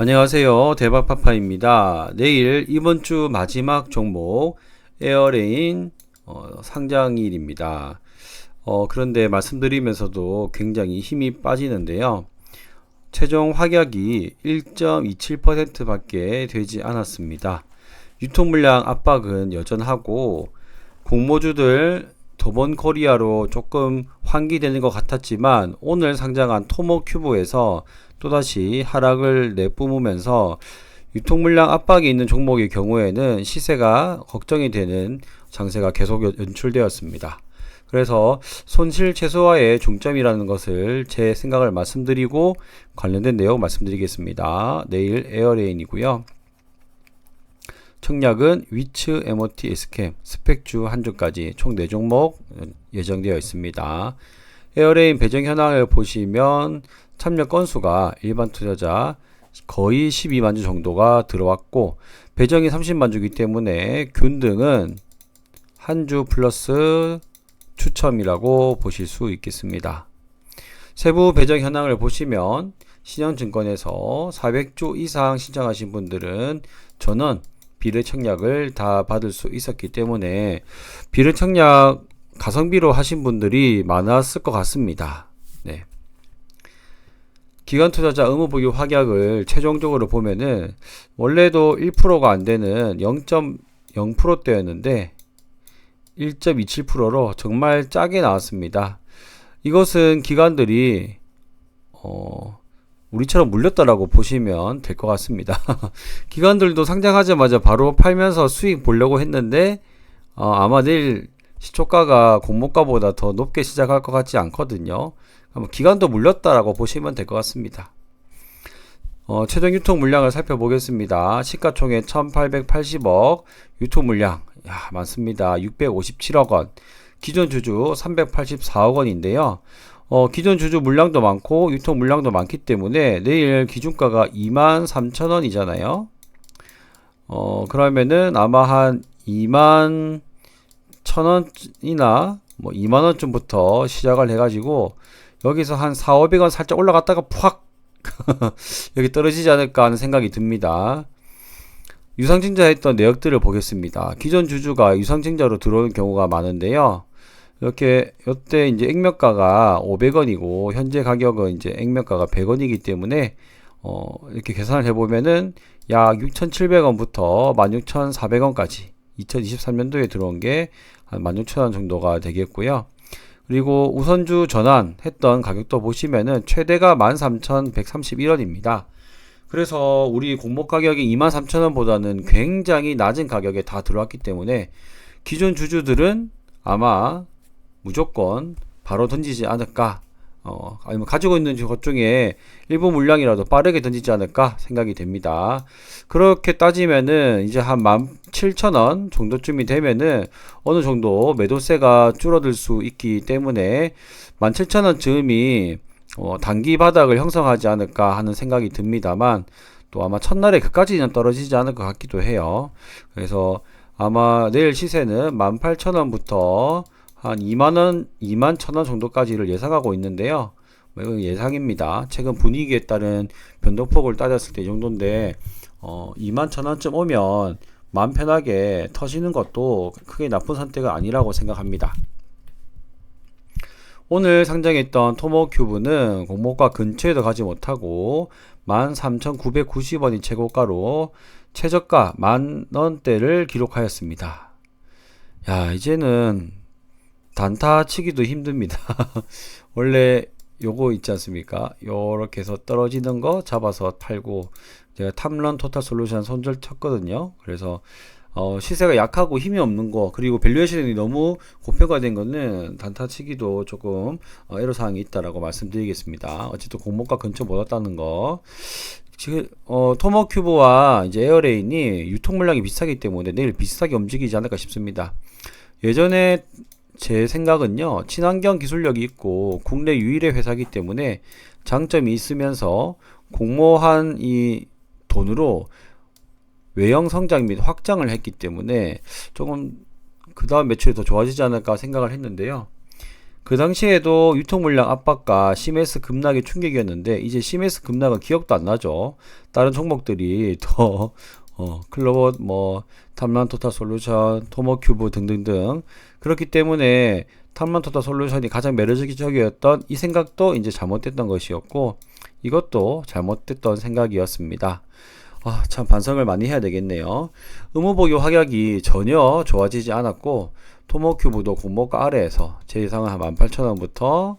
안녕하세요. 대박파파입니다. 내일 이번 주 마지막 종목 에어레인 어, 상장일입니다. 어, 그런데 말씀드리면서도 굉장히 힘이 빠지는데요. 최종 확약이 1.27% 밖에 되지 않았습니다. 유통 물량 압박은 여전하고 공모주들 도번 코리아로 조금 환기되는 것 같았지만 오늘 상장한 토모 큐브에서 또다시 하락을 내뿜으면서 유통 물량 압박이 있는 종목의 경우에는 시세가 걱정이 되는 장세가 계속 연출되었습니다. 그래서 손실 최소화의 중점이라는 것을 제 생각을 말씀드리고 관련된 내용 말씀드리겠습니다. 내일 에어레인이고요. 청약은 위츠, MOT, 에스캠, 스펙주 한 주까지 총 4종목 예정되어 있습니다. 에어레인 배정 현황을 보시면 참여 건수가 일반 투자자 거의 12만 주 정도가 들어왔고 배정이 30만 주기 때문에 균등은 한 주 플러스 추첨이라고 보실 수 있겠습니다. 세부 배정 현황을 보시면 신영증권에서 400조 이상 신청하신 분들은 전원 비례 청약을 다 받을 수 있었기 때문에 비례 청약 가성비로 하신 분들이 많았을 것 같습니다. 네. 기관 투자자 의무 보유 확약을 최종적으로 보면은 원래도 1%가 안 되는 0.0%대였는데 1.27%로 정말 짜게 나왔습니다. 이것은 기관들이 어 우리처럼 물렸다라고 보시면 될 것 같습니다. 기관들도 상장하자마자 바로 팔면서 수익 보려고 했는데 어 아마 내일 시초가가 공모가보다 더 높게 시작할 것 같지 않거든요. 기간도 물렸다라고 보시면 될 것 같습니다. 어, 최종 유통 물량을 살펴보겠습니다. 시가총액 1880억, 유통 물량 야, 많습니다. 657억 원. 기존 주주 384억 원인데요. 어, 기존 주주 물량도 많고 유통 물량도 많기 때문에 내일 기준가가 2만 3천 원이잖아요. 어, 그러면은 아마 한 2만 천 원이나 뭐 2만 원쯤부터 시작을 해 가지고 여기서 한 4, 500원 살짝 올라갔다가 푹 여기 떨어지지 않을까 하는 생각이 듭니다. 유상증자 했던 내역들을 보겠습니다. 기존 주주가 유상증자로 들어오는 경우가 많은데요. 이렇게 이때 이제 액면가가 500원이고 현재 가격은 이제 액면가가 100원이기 때문에 어 이렇게 계산을 해보면은 약 6,700원부터 16,400원까지 2023년도에 들어온 게 한 16,000원 정도가 되겠고요. 그리고 우선주 전환했던 가격도 보시면은 최대가 13,131원입니다. 그래서 우리 공모 가격이 23,000원보다는 굉장히 낮은 가격에 다 들어왔기 때문에 기존 주주들은 아마 무조건 바로 던지지 않을까 어, 아니면 가지고 있는 것 중에 일부 물량이라도 빠르게 던지지 않을까 생각이 됩니다. 그렇게 따지면은 이제 한 17,000원 정도쯤이 되면은 어느 정도 매도세가 줄어들 수 있기 때문에 17,000원 즈음이 어, 단기 바닥을 형성하지 않을까 하는 생각이 듭니다만 또 아마 첫날에 그까지는 떨어지지 않을 것 같기도 해요. 그래서 아마 내일 시세는 18,000원부터 한 2만원, 2만 1천원 정도까지를 예상하고 있는데요. 뭐 이건 예상입니다. 최근 분위기에 따른 변동폭을 따졌을 때 이 정도인데, 어, 2만 1천원쯤 오면 마음 편하게 터지는 것도 크게 나쁜 선택은 아니라고 생각합니다. 오늘 상장했던 토모큐브는 공모가 근처에도 가지 못하고 13,990원이 최고가로 최저가 만원대를 기록하였습니다. 야, 이제는 단타 치기도 힘듭니다. 원래 요거 있지 않습니까? 요렇게 해서 떨어지는 거 잡아서 팔고 제가 탐런 토탈 솔루션 손절 쳤거든요. 그래서 어, 시세가 약하고 힘이 없는 거 그리고 밸류에이션이 너무 고평가된 거는 단타 치기도 조금 어, 애로사항이 있다라고 말씀드리겠습니다. 어쨌든 공모가 근처 못 왔다는 거 지금 어, 토머큐브와 이제 에어레인이 유통 물량이 비슷하기 때문에 내일 비슷하게 움직이지 않을까 싶습니다. 예전에 제 생각은요, 친환경 기술력이 있고 국내 유일의 회사이기 때문에 장점이 있으면서 공모한 이 돈으로 외형 성장 및 확장을 했기 때문에 조금 그 다음 매출이 더 좋아지지 않을까 생각을 했는데요. 그 당시에도 유통 물량 압박과 CMS 급락의 충격이었는데 이제 CMS 급락은 기억도 안 나죠. 다른 종목들이 더 어, 클로버 뭐 탐란 토탈 솔루션, 토모큐브 등등등 그렇기 때문에 탐란 토탈 솔루션이 가장 매력적이었던 이 생각도 이제 잘못됐던 것이었고 이것도 잘못됐던 생각이었습니다. 아, 참 반성을 많이 해야 되겠네요. 의무보유 확약이 전혀 좋아지지 않았고 토모큐브도 공모가 아래에서 제 예상은 한 18,000원부터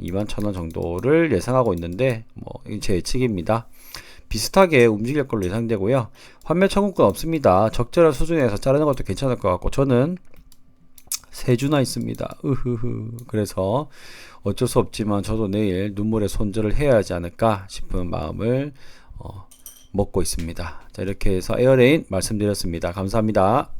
21,000원 정도를 예상하고 있는데 뭐 제 예측입니다. 비슷하게 움직일 걸로 예상되고요. 환매 청구권 없습니다. 적절한 수준에서 자르는 것도 괜찮을 것 같고 저는 세 주나 있습니다. 으흐흐. 그래서 어쩔 수 없지만 저도 내일 눈물의 손절을 해야 하지 않을까 싶은 마음을 어, 먹고 있습니다. 자 이렇게 해서 에어레인 말씀드렸습니다. 감사합니다.